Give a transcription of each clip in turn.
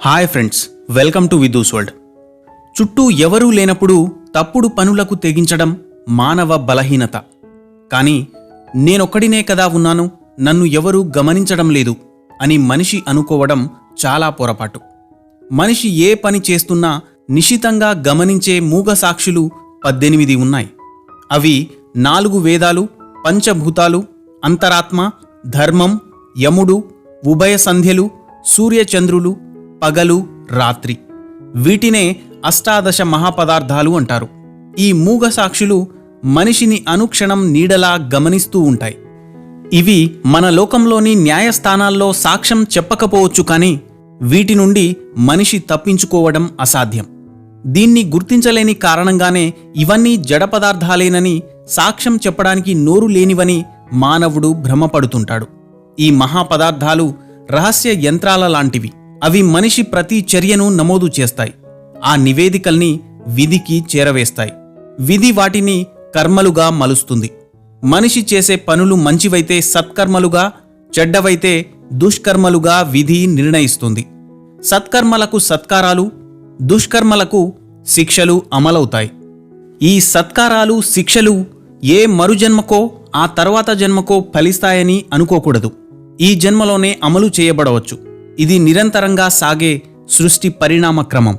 Hi friends welcome to Vidhu's world. చుట్టూ ఎవరూ లేనప్పుడు తప్పుడు పనులకు తెగించడం మానవ బలహీనత. కానీ నేనొక్కడినే కదా ఉన్నాను నన్ను ఎవరూ గమనించడం లేదు అని మనిషి అనుకోవడం చాలా పొరపాటు. మనిషి ఏ పని చేస్తున్నా నిశితంగా గమనించే మూగ సాక్షులు పద్దెనిమిది ఉన్నాయి. అవి నాలుగు వేదాలు పంచభూతాలు అంతరాత్మ ధర్మం యముడు ఉభయ సంధ్యలు సూర్యచంద్రులు పగలు రాత్రి. వీటినే అష్టాదశ మహాపదార్థాలు అంటారు. ఈ మూగ సాక్షులు మనిషిని అనుక్షణం నీడలా గమనిస్తూ ఉంటాయి. ఇవి మన లోకంలోని న్యాయస్థానాల్లో సాక్ష్యం చెప్పకపోవచ్చు కానీ వీటి నుండి మనిషి తప్పించుకోవడం అసాధ్యం. దీన్ని గుర్తించలేని కారణంగానే ఇవన్నీ జడ పదార్థాలేనని సాక్ష్యం చెప్పడానికి నోరు లేనివని మానవుడు భ్రమపడుతుంటాడు. ఈ మహాపదార్థాలు రహస్య యంత్రాల లాంటివి. అవి మనిషి ప్రతి చర్యను నమోదు చేస్తాయి. ఆ నివేదికల్ని విధికి చేరవేస్తాయి. విధి వాటిని కర్మలుగా మలుస్తుంది. మనిషి చేసే పనులు మంచివైతే సత్కర్మలుగా చెడ్డవైతే దుష్కర్మలుగా విధి నిర్ణయిస్తుంది. సత్కర్మలకు సత్కారాలు దుష్కర్మలకు శిక్షలు అమలవుతాయి. ఈ సత్కారాలు శిక్షలు ఏ మరుజన్మకో ఆ తర్వాత జన్మకో ఫలిస్తాయని అనుకోకూడదు. ఈ జన్మలోనే అమలు చేయబడవచ్చు. ఇది నిరంతరంగా సాగే సృష్టి పరిణామ క్రమం.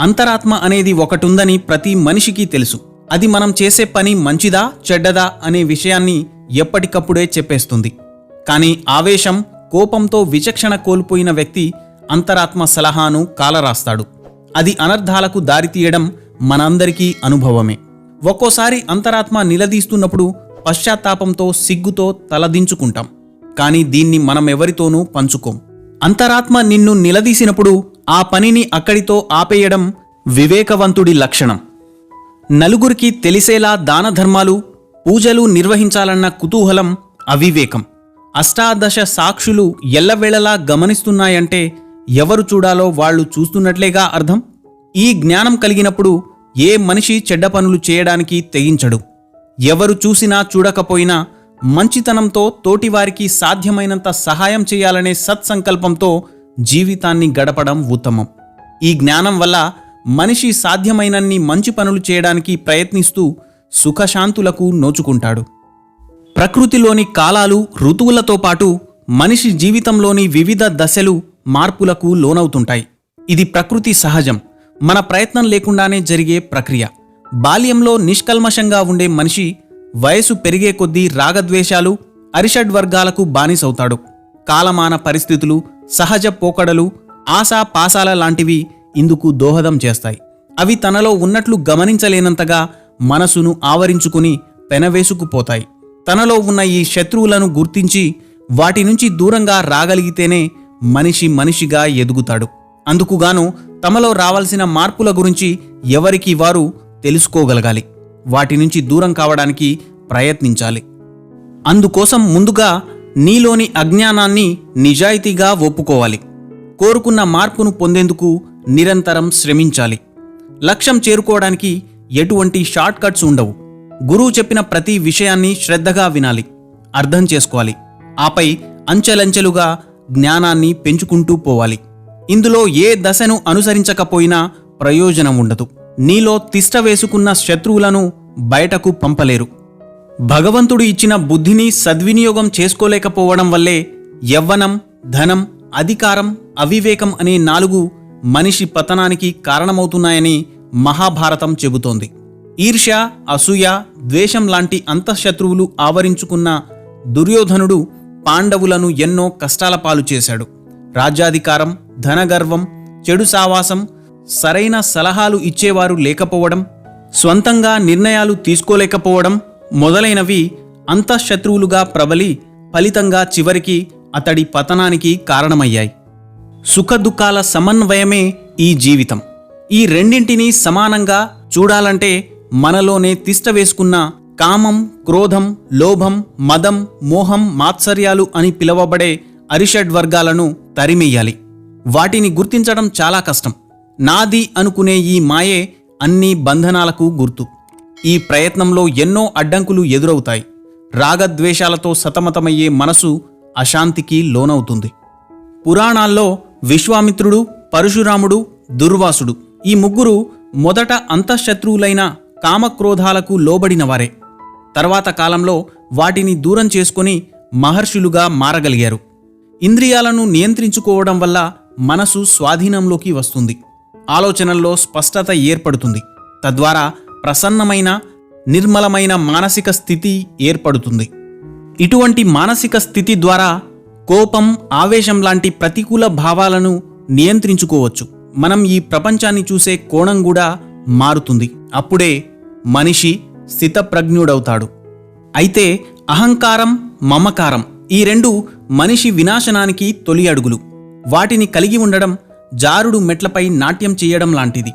అంతరాత్మ అనేది ఒకటుందని ప్రతి మనిషికి తెలుసు. అది మనం చేసే పని మంచిదా చెడ్డదా అనే విషయాన్ని ఎప్పటికప్పుడే చెప్పేస్తుంది. కానీ ఆవేశం కోపంతో విచక్షణ కోల్పోయిన వ్యక్తి అంతరాత్మ సలహాను కాలరాస్తాడు. అది అనర్థాలకు దారితీయడం మనందరికీ అనుభవమే. ఒక్కోసారి అంతరాత్మ నిలదీస్తున్నప్పుడు పశ్చాత్తాపంతో సిగ్గుతో తలదించుకుంటాం. కానీ దీన్ని మనం ఎవరితోనూ పంచుకోం. అంతరాత్మ నిన్ను నిలదీసినప్పుడు ఆ పనిని అక్కడితో ఆపేయడం వివేకవంతుడి లక్షణం. నలుగురికి తెలిసేలా దానధర్మాలు పూజలు నిర్వహించాలన్న కుతూహలం అవివేకం. అష్టాదశ సాక్షులు ఎల్లవేళలా గమనిస్తున్నాయంటే ఎవరు చూడాలో వాళ్ళు చూస్తున్నట్లేగా అర్థం? ఈ జ్ఞానం కలిగినప్పుడు ఏ మనిషి చెడ్డ పనులు చేయడానికి తెగించడు. ఎవరు చూసినా చూడకపోయినా మంచితనంతో తోటివారికి సాధ్యమైనంత సహాయం చేయాలనే సత్సంకల్పంతో జీవితాన్ని గడపడం ఉత్తమం. ఈ జ్ఞానం వల్ల మనిషి సాధ్యమైనన్ని మంచి పనులు చేయడానికి ప్రయత్నిస్తూ సుఖశాంతులకు నోచుకుంటాడు. ప్రకృతిలోని కాలాలు ఋతువులతో పాటు మనిషి జీవితంలోని వివిధ దశలు మార్పులకు లోనవుతుంటాయి. ఇది ప్రకృతి సహజం. మన ప్రయత్నం లేకుండానే జరిగే ప్రక్రియ. బాల్యంలో నిష్కల్మషంగా ఉండే మనిషి వయసు పెరిగే కొద్దీ రాగద్వేషాలు అరిషడ్ వర్గాలకు బానిసవుతాడు. కాలమాన పరిస్థితులు సహజ పోకడలు ఆశా పాసాల లాంటివి ఇందుకు దోహదం చేస్తాయి. అవి తనలో ఉన్నట్లు గమనించలేనంతగా మనసును ఆవరించుకుని పెనవేసుకుపోతాయి. తనలో ఉన్న ఈ శత్రువులను గుర్తించి వాటి నుంచి దూరంగా రాగలిగితేనే మనిషి మనిషిగా ఎదుగుతాడు. అందుకుగాను తమలో రావాల్సిన మార్పుల గురించి ఎవరికి వారు తెలుసుకోగలగాలి. వాటి నుంచి దూరం కావడానికి ప్రయత్నించాలి. అందుకోసం ముందుగా నీలోని అజ్ఞానాన్ని నిజాయితీగా ఒప్పుకోవాలి. కోరుకున్న మార్పును పొందేందుకు నిరంతరం శ్రమించాలి. లక్ష్యం చేరుకోవడానికి ఎటువంటి షార్ట్ కట్స్ ఉండవు. గురువు చెప్పిన ప్రతి విషయాన్ని శ్రద్ధగా వినాలి. అర్థం చేసుకోవాలి. ఆపై అంచెలంచెలుగా జ్ఞానాన్ని పెంచుకుంటూ పోవాలి. ఇందులో ఏ దశను అనుసరించకపోయినా ప్రయోజనం ఉండదు. నీలో తిష్ట వేసుకున్న శత్రువులను బయటకు పంపలేరు. భగవంతుడు ఇచ్చిన బుద్ధిని సద్వినియోగం చేసుకోలేకపోవడం వల్లే యవ్వనం ధనం అధికారం అవివేకం అనే నాలుగు మనిషి పతనానికి కారణమవుతున్నాయని మహాభారతం చెబుతోంది. ఈర్ష్య అసూయ ద్వేషం లాంటి అంతఃశత్రువులు ఆవరించుకున్న దుర్యోధనుడు పాండవులను ఎన్నో కష్టాల పాలు చేశాడు. రాజ్యాధికారం ధనగర్వం చెడు సావాసం సరైన సలహాలు ఇచ్చేవారు లేకపోవడం స్వంతంగా నిర్ణయాలు తీసుకోలేకపోవడం మొదలైనవి అంతఃశత్రువులుగా ప్రబలి ఫలితంగా చివరికి అతడి పతనానికి కారణమయ్యాయి. సుఖదుఖాల సమన్వయమే ఈ జీవితం. ఈ రెండింటినీ సమానంగా చూడాలంటే మనలోనే తిష్ట వేసుకున్న కామం క్రోధం లోభం మదం మోహం మాత్సర్యాలు అని పిలువబడే అరిషడ్ వర్గాలను తరిమెయ్యాలి వాటిని గుర్తించడం చాలా కష్టం. నాది అనుకునే ఈ మాయే అన్ని బంధనాలకు గుర్తు. ఈ ప్రయత్నంలో ఎన్నో అడ్డంకులు ఎదురవుతాయి. రాగద్వేషాలతో సతమతమయ్యే మనసు అశాంతికి లోనవుతుంది. పురాణాల్లో విశ్వామిత్రుడు పరశురాముడు దుర్వాసుడు ఈ ముగ్గురు మొదట అంతఃశత్రువులైన కామక్రోధాలకు లోబడినవారే. తర్వాత కాలంలో వాటిని దూరం చేసుకొని మహర్షులుగా మారగలిగారు. ఇంద్రియాలను నియంత్రించుకోవడం వల్ల మనసు స్వాధీనంలోకి వస్తుంది. ఆలోచనల్లో స్పష్టత ఏర్పడుతుంది. తద్వారా ప్రసన్నమైన నిర్మలమైన మానసిక స్థితి ఏర్పడుతుంది. ఇటువంటి మానసిక స్థితి ద్వారా కోపం ఆవేశం లాంటి ప్రతికూల భావాలను నియంత్రించుకోవచ్చు. మనం ఈ ప్రపంచాన్ని చూసే కోణం కూడా మారుతుంది. అప్పుడే మనిషి స్థితప్రజ్ఞుడవుతాడు. అయితే అహంకారం మమకారం ఈ రెండు మనిషి వినాశనానికి తొలి అడుగులు. వాటిని కలిగి ఉండడం జారుడు మెట్లపై నాట్యం చేయడం లాంటిది.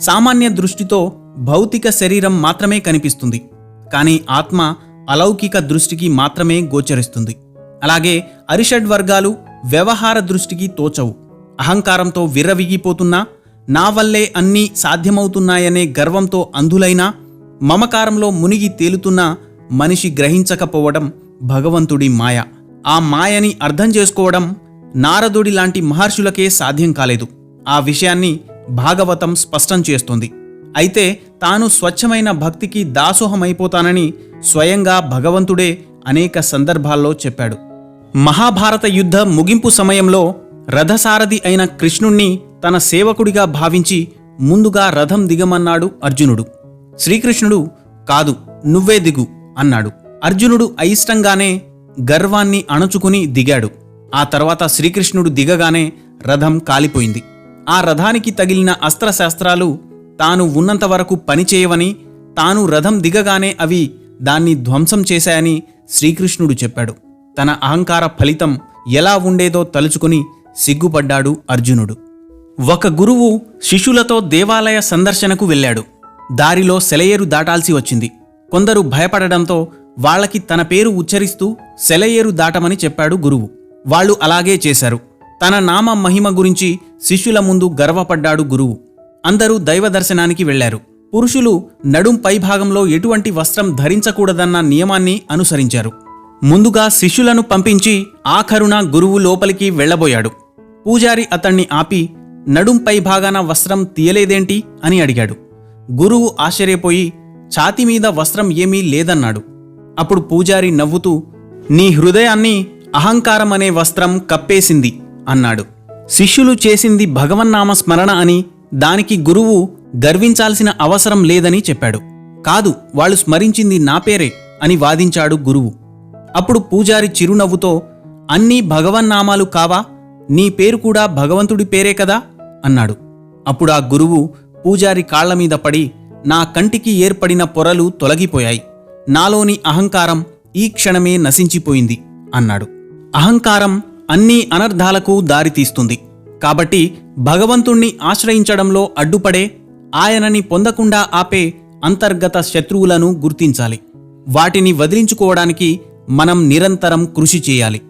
సామాన్య దృష్టితో భౌతిక శరీరం మాత్రమే కనిపిస్తుంది. కానీ ఆత్మ అలౌకిక దృష్టికి మాత్రమే గోచరిస్తుంది. అలాగే అరిషడ్ వర్గాలు వ్యవహార దృష్టికి తోచవు. అహంకారంతో విర్రవిగిపోతున్నా నా వల్లే అన్నీ సాధ్యమవుతున్నాయనే గర్వంతో అంధులైనా మమకారంలో మునిగి తేలుతున్న మనిషి గ్రహించకపోవడం భగవంతుడి మాయ. ఆ మాయని అర్థం చేసుకోవడం నారదుడి లాంటి మహర్షులకే సాధ్యం కాలేదు. ఆ విషయాన్ని భాగవతం స్పష్టం చేస్తుంది. అయితే తాను స్వచ్ఛమైన భక్తికి దాసోహమైపోతానని స్వయంగా భగవంతుడే అనేక సందర్భాల్లో చెప్పాడు. మహాభారత యుద్ధ ముగింపు సమయంలో రథసారథి అయిన కృష్ణుణ్ణి తన సేవకుడిగా భావించి ముందుగా రథం దిగమన్నాడు అర్జునుడు. శ్రీకృష్ణుడు కాదు నువ్వే దిగు అన్నాడు. అర్జునుడు అయిష్టంగానే గర్వాన్ని అణుచుకుని దిగాడు. ఆ తర్వాత శ్రీకృష్ణుడు దిగగానే రథం కాలిపోయింది. ఆ రథానికి తగిలిన అస్త్రశాస్త్రాలు తాను ఉన్నంత వరకు పనిచేయవని తాను రథం దిగగానే అవి దాన్ని ధ్వంసం చేశాయని శ్రీకృష్ణుడు చెప్పాడు. తన అహంకార ఫలితం ఎలా ఉండేదో తలుచుకుని సిగ్గుపడ్డాడు అర్జునుడు. ఒక గురువు శిష్యులతో దేవాలయ సందర్శనకు వెళ్ళాడు. దారిలో సెలయేరు దాటాల్సి వచ్చింది. కొందరు భయపడడంతో వాళ్ళకి తన పేరు ఉచ్చరిస్తూ సెలయేరు దాటమని చెప్పాడు గురువు. వాళ్ళు అలాగే చేశారు. తన నామ మహిమ గురించి శిష్యుల ముందు గర్వపడ్డాడు గురువు. అందరూ దైవ దర్శనానికి వెళ్ళారు పురుషులు నడుం పైభాగంలో ఎటువంటి వస్త్రం ధరించకూడదన్న నియమాన్ని అనుసరించారు. ముందుగా శిష్యులను పంపించి ఆఖరున గురువు లోపలికి వెళ్ళబోయాడు. పూజారి అతణ్ణి ఆపి నడుం పైభాగాన వస్త్రం తీయలేదేంటి? అని అడిగాడు. గురువు ఆశ్చర్యపోయి ఛాతి మీద వస్త్రం ఏమీ లేదన్నాడు. అప్పుడు పూజారి నవ్వుతూ నీ హృదయాన్ని అహంకారం అనే వస్త్రం కప్పేసింది అన్నాడు. శిష్యులు చేసింది భగవన్నామ స్మరణ అని దానికి గురువు గర్వించాల్సిన అవసరం లేదని చెప్పాడు. కాదు వాళ్ళు స్మరించింది నా పేరే అని వాదించాడు గురువు. అప్పుడు పూజారి చిరునవ్వుతో అన్నీ భగవన్నామాలు కావా? నీ పేరు కూడా భగవంతుడి పేరే కదా? అన్నాడు. అప్పుడు ఆ గురువు పూజారి కాళ్ళ మీద పడి నా కంటికి ఏర్పడిన పొరలు తొలగిపోయాయి. నాలోని అహంకారం ఈ క్షణమే నశించిపోయింది అన్నాడు. అహంకారం అన్ని అనర్థాలకు దారితీస్తుంది. కాబట్టి భగవంతుణ్ణి ఆశ్రయించడంలో అడ్డుపడే ఆయనని పొందకుండా ఆపే అంతర్గత శత్రువులను గుర్తించాలి. వాటిని వదిలించుకోవడానికి మనం నిరంతరం కృషి చేయాలి.